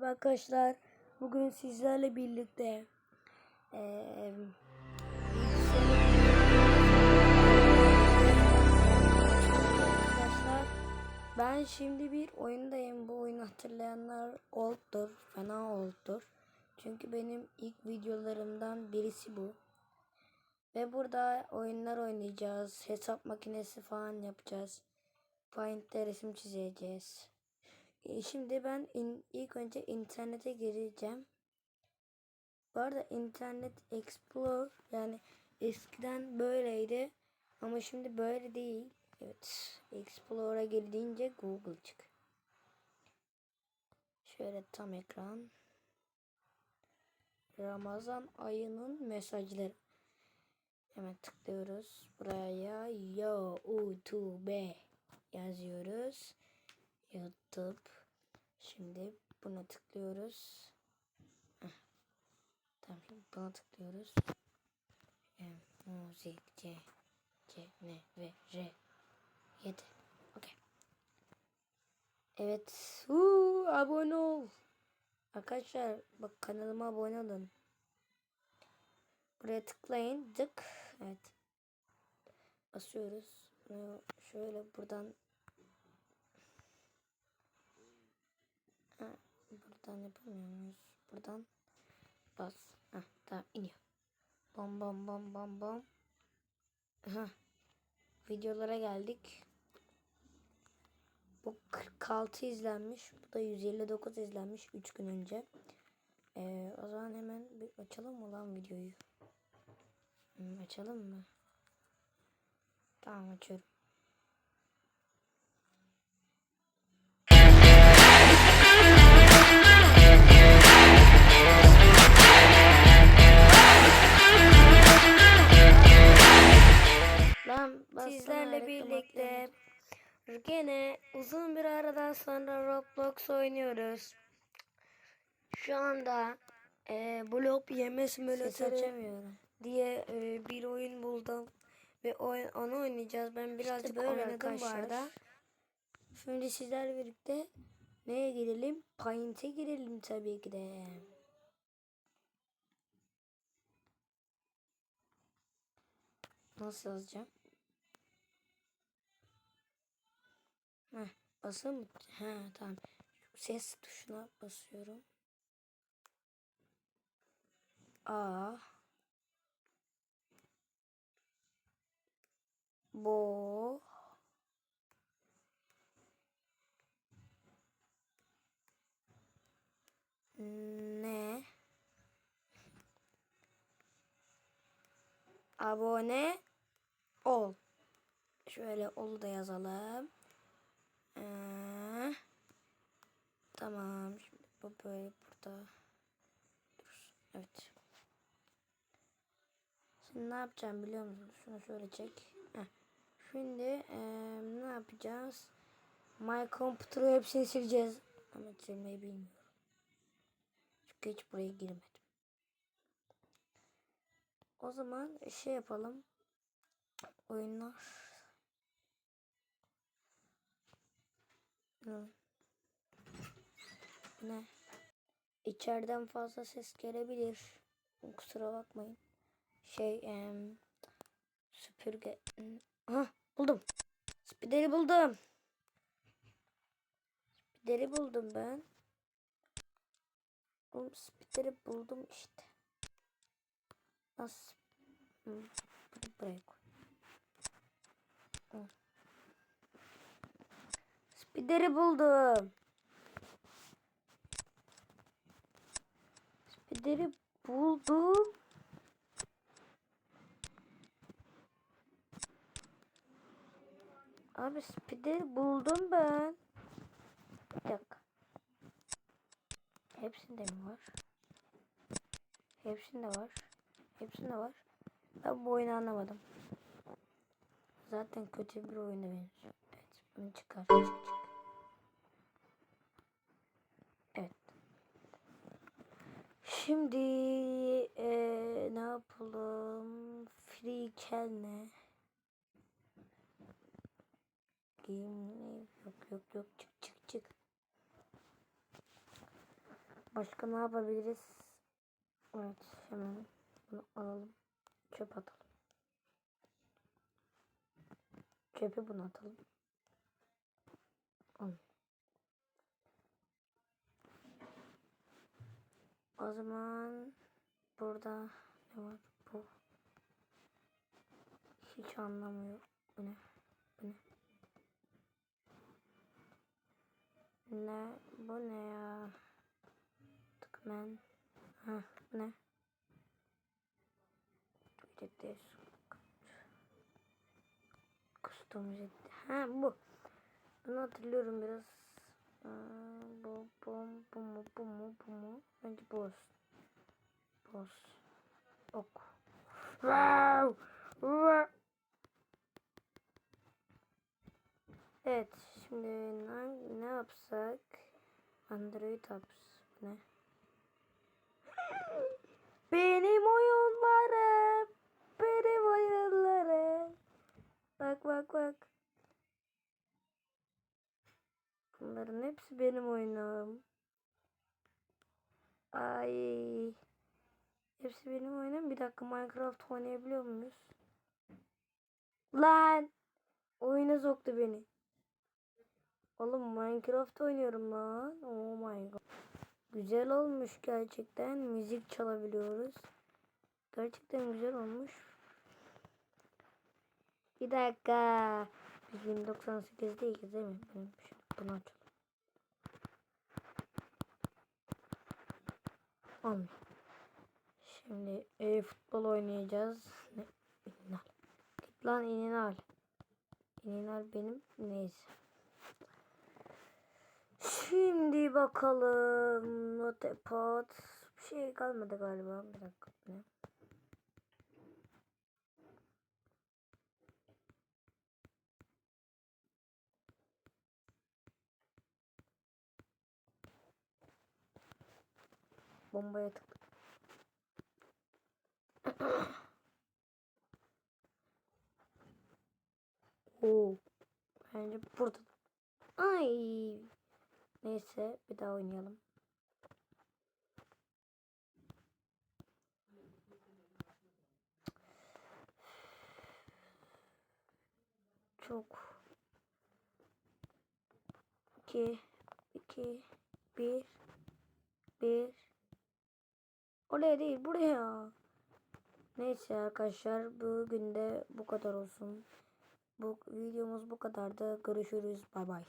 Arkadaşlar bugün sizlerle birlikte eee arkadaşlar ben şimdi bir oyundayım. Bu oyunu hatırlayanlar oldur, fena oldur. Çünkü benim ilk videolarımdan birisi bu. Ve burada oyunlar oynayacağız. Hesap makinesi falan yapacağız. Paint'te resim çizeceğiz. E, Şimdi ben in- ilk önce internete gireceğim. Bu arada internet explore yani eskiden böyleydi ama şimdi böyle değil. Evet. Explore'a girdiğince Google çık. Şöyle tam ekran. Ramazan ayının mesajları. Hemen tıklıyoruz. Buraya YouTube yazıyoruz. YouTube. Şimdi buna tıklıyoruz. Tamam şimdi buna tıklıyoruz. E, müzik C C N V R 7. Okey. Evet. Uuu, abone ol. Arkadaşlar bak kanalıma abone olun. Buraya tıklayın. Tık. Evet. Basıyoruz. Şöyle buradan Ha, buradan yapamıyor muyuz? Buradan bas. Heh, tamam iniyor. Bam bam bam bam bam. Aha. Videolara geldik. Bu 46 izlenmiş. Bu da 159 izlenmiş 3 gün önce. Ee, o zaman hemen bir açalım mı lan videoyu? Hmm, açalım mı? Tamam açıyorum. Gene uzun bir aradan sonra Roblox oynuyoruz. Şu anda e, blok yeme simülatörü diye e, bir oyun buldum ve oyun, onu oynayacağız. Ben birazcık böyle oynadım bu arkadaşlar. arada. Şimdi sizlerle birlikte neye girelim? Paint'e girelim tabii ki de. Nasıl yazacağım? Heh, basın mı? He tamam. Ses tuşuna basıyorum. A Bo Ne Abone ol. Şöyle ol da yazalım. Ee, tamam. Şimdi bu böyle burada. Dur. Evet. Şimdi ne yapacağım biliyor musun? Şunu şöyle çek. Heh. Şimdi eee, ne yapacağız? My Computer'ı hepsini sileceğiz. Ama silmeyi bilmiyorum. Çünkü hiç buraya girmedim. O zaman şey yapalım. Oyunlar. Ne? Ne? İçeriden fazla ses gelebilir. Kusura bakmayın. Şey em, süpürge. Aha buldum. Spideri buldum. Spideri buldum ben. Oğlum spideri buldum işte. Nasıl? Buraya koy. Hı. Spideri buldum. Spideri buldum. Abi spideri buldum ben. Bir dakika. Hepsinde mi var? Hepsinde var. Hepsinde var. Ben bu oyunu anlamadım. Zaten kötü bir oyuna benziyor. Evet. Bunu çıkar. Çık çık. Evet. Şimdi eee, ne yapalım? Free ne? Game yok yok yok çık çık çık. Başka ne yapabiliriz? Evet hemen bunu alalım. Çöp atalım. Çöpü bunu atalım. Al. O zaman burada ne var? Bu. Hiç anlamıyor. Bu ne? Bu ne? Ne? Bu ne ya? Tıkmen. Ha, bu ne? Ücretler. Custom ücret. Ha bu. Bunu hatırlıyorum biraz. Aa, bu, bu, bu mu, bu mu, bu mu? Bence bu olsun. Olsun. Ok. Wow! Wow! Evet, şimdi ne, ne yapsak? Android apps ne? Benim oyunlarım, benim oyunlarım. Bak bak bak. Bunların hepsi benim oyunum. Ay. Hepsi benim oyunum. Bir dakika Minecraft oynayabiliyor muyuz? Lan! Oyuna soktu beni. Oğlum Minecraft oynuyorum lan. Oh my god. Güzel olmuş gerçekten. Müzik çalabiliyoruz. Gerçekten güzel olmuş. Bir dakika. Biz 1098'deyiz değil mi? Benim şu- Bunu açalım. Olmuyor. Şimdi e, futbol oynayacağız. Ne? İninal. Git lan ininal. İninal benim. Neyse. Şimdi bakalım. Notepad. Bir şey kalmadı galiba. Bir dakika. Ne? Bombaya tık. Oo. Bence burada. Ay. Neyse bir daha oynayalım. Çok. 2 2 1 1 Oraya değil buraya. Neyse arkadaşlar bugün de bu kadar olsun. Bu videomuz bu kadardı. Görüşürüz. Bay bay.